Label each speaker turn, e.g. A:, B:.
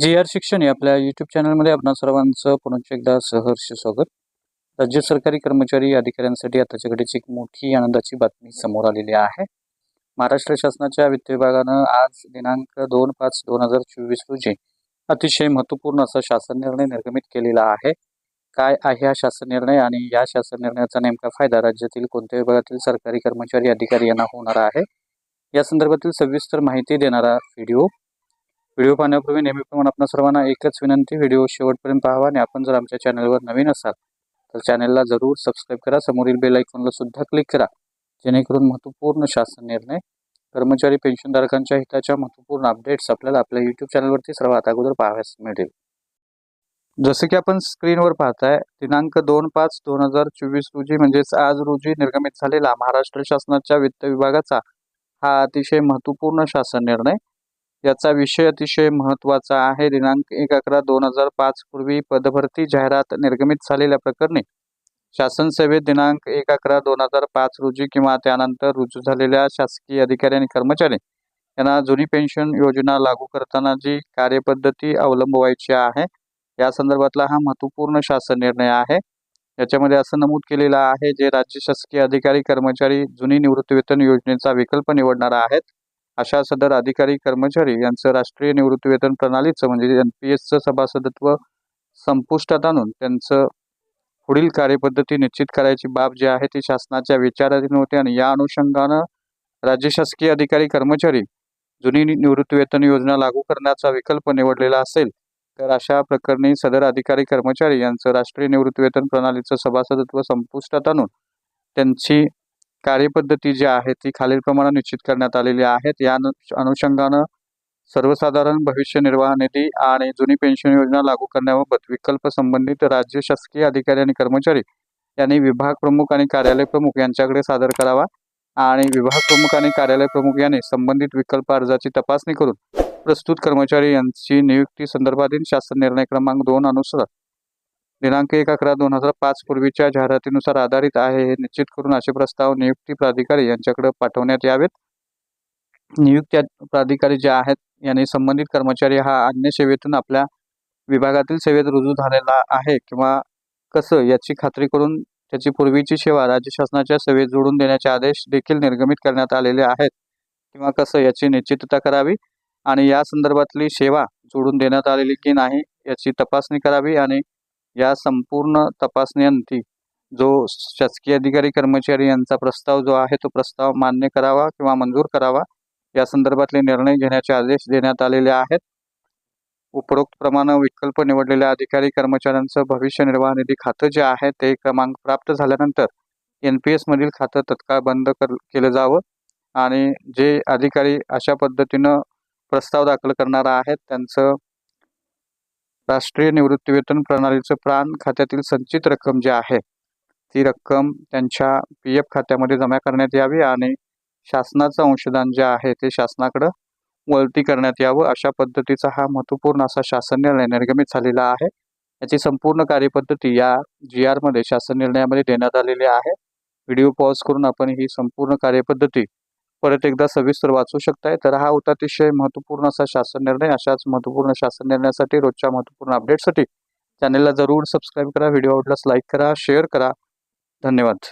A: जी R शिक्षण या आपल्या यूट्यूब चॅनलमध्ये आपणा सर्वांचं पुन्हा एकदा सहर्ष स्वागत. राज्य सरकारी कर्मचारी अधिकाऱ्यांसाठी आताच्या घडीची एक मोठी आनंदाची बातमी समोर आलेली आहे. महाराष्ट्र शासनाच्या वित्त विभागानं आज दिनांक दोन पाच दोन हजार चोवीस रोजी अतिशय महत्त्वपूर्ण असा शासन निर्णय निर्गमित केलेला आहे. काय आहे हा शासन निर्णय आणि या शासन निर्णयाचा नेमका फायदा राज्यातील कोणत्या विभागातील सरकारी कर्मचारी अधिकारी यांना होणार आहे? या संदर्भातील सविस्तर माहिती देणारा व्हिडिओ व्हिडिओ पाहण्यापूर्वी नेहमीप्रमाणे आपण सर्वांना एकच विनंती व्हिडिओ शेवटपर्यंत पाहावा आणि आपण जर आमच्या चॅनलवर नवीन असाल तर चॅनलला जरूर सबस्क्राईब करा. समोरील बेल आयकॉनला सुद्धा क्लिक करा. जेणेकरून महत्त्वपूर्ण शासन निर्णय कर्मचारी पेन्शनधारकांच्या हिताच्या महत्त्वपूर्ण अपडेट्स आपल्याला आपल्या यूट्यूब चॅनलवरती सर्वात अगोदर पाहाव्यास मिळेल जसं की आपण स्क्रीनवर पाहताय दिनांक दोन पाच दोन हजार चोवीस रोजी म्हणजेच आज रोजी निर्गमित झालेला महाराष्ट्र शासनाच्या वित्त विभागाचा हा अतिशय महत्त्वपूर्ण शासन निर्णय. याचा विषय अतिशय महत्त्वाचा आहे. दिनांक एक अकरा दोन हजार पाच पूर्वी पदभरती जाहिरात निर्गमित झालेल्या प्रकरणी शासन सेवेत दिनांक एक अकरा दोन हजार पाच रोजी किंवा त्यानंतर रुजू झालेल्या शासकीय अधिकारी आणि कर्मचारी यांना जुनी पेन्शन योजना लागू करताना जी कार्यपद्धती अवलंबवायची आहे या संदर्भातला हा महत्त्वपूर्ण शासन निर्णय आहे. याच्यामध्ये असं नमूद केलेलं आहे जे राज्य शासकीय अधिकारी कर्मचारी जुनी निवृत्तीवेतन योजनेचा विकल्प निवडणार आहेत. अशा सदर अधिकारी कर्मचारी यांचं राष्ट्रीय निवृत्तीवेतन प्रणालीचं म्हणजे एन पी एसचं सभासदत्व संपुष्टात आणून त्यांचं पुढील कार्यपद्धती निश्चित करायची बाब जी आहे ती शासनाच्या विचाराधीन होते आणि या अनुषंगानं राज्य शासकीय अधिकारी कर्मचारी जुनी निवृत्तीवेतन योजना लागू करण्याचा विकल्प निवडलेला असेल तर अशा प्रकरणी सदर अधिकारी कर्मचारी यांचं राष्ट्रीय निवृत्तीवेतन प्रणालीचं सभासदत्व संपुष्टात आणून त्यांची कार्यपद्धती जी आहे ती खालीलप्रमाणे निश्चित करण्यात आलेली आहेत. या अनुषंगानं सर्वसाधारण भविष्य निर्वाह निधी आणि जुनी पेन्शन योजना लागू करण्याबाबत विकल्प संबंधित राज्य शासकीय अधिकारी आणि कर्मचारी यांनी विभाग प्रमुख आणि कार्यालय प्रमुख यांच्याकडे सादर करावा आणि विभाग प्रमुख आणि कार्यालय प्रमुख यांनी संबंधित विकल्प अर्जाची तपासणी करून प्रस्तुत कर्मचारी यांची नियुक्ती संदर्भातील शासन निर्णय क्रमांक दोन अनुसार दिनांक एक अकरा दोन हजार पाच पूर्वीच्या जाहिरातीनुसार आधारित आहे हे निश्चित करून असे प्रस्ताव नियुक्ती प्राधिकारी यांच्याकडे पाठवण्यात यावेत. नियुक्त प्राधिकारी जे आहेत यांनी संबंधित कर्मचारी हा अन्य सेवेतून आपल्या विभागातील सेवेत रुजू झालेला आहे किंवा कसं याची खात्री करून त्याची पूर्वीची सेवा राज्य शासनाच्या सेवेत जोडून देण्याचे आदेश देखील निर्गमित करण्यात आलेले आहेत किंवा कसं याची निश्चितता करावी आणि या संदर्भातली सेवा जोडून देण्यात आलेली की नाही याची तपासणी करावी आणि या संपूर्ण तपासणीअंती जो शासकीय अधिकारी कर्मचारी यांचा प्रस्ताव जो आहे तो प्रस्ताव मान्य करावा किंवा मंजूर करावा या संदर्भातले निर्णय घेण्याचे आदेश देण्यात आलेले आहेत. उपरोक्त प्रमाणे विकल्प निवडलेल्या अधिकारी कर्मचाऱ्यांचं भविष्य निर्वाह निधी खातं जे आहे ते क्रमांक प्राप्त झाल्यानंतर एन पी एसमधील खातं तत्काळ बंद कर केलं जावं आणि जे अधिकारी अशा पद्धतीनं प्रस्ताव दाखल करणार आहेत त्यांचं राष्ट्रीय निवृत्तीवेतन प्रणालीचं प्राण खात्यातील संचित रक्कम जी आहे ती रक्कम त्यांच्या पी एफ खात्यामध्ये जमा करण्यात यावी आणि शासनाचं अंशदान जे आहे ते शासनाकडं वळती करण्यात यावं. अशा पद्धतीचा हा महत्त्वपूर्ण असा शासन निर्णय निर्गमित झालेला आहे. याची संपूर्ण कार्यपद्धती या जी आरमध्ये शासन निर्णयामध्ये देण्यात आलेली आहे. व्हिडिओ पॉज करून आपण ही संपूर्ण कार्यपद्धती परत एकदा सविस्तर वाचू शकताय. तर हा होता अतिशय महत्त्वपूर्ण असा शासन निर्णय. अशाच महत्त्वपूर्ण शासन निर्णयासाठी रोजच्या महत्त्वपूर्ण अपडेटसाठी चॅनेलला जरूर सबस्क्राईब करा. व्हिडिओ आवडल्यास लाईक करा शेअर करा. धन्यवाद.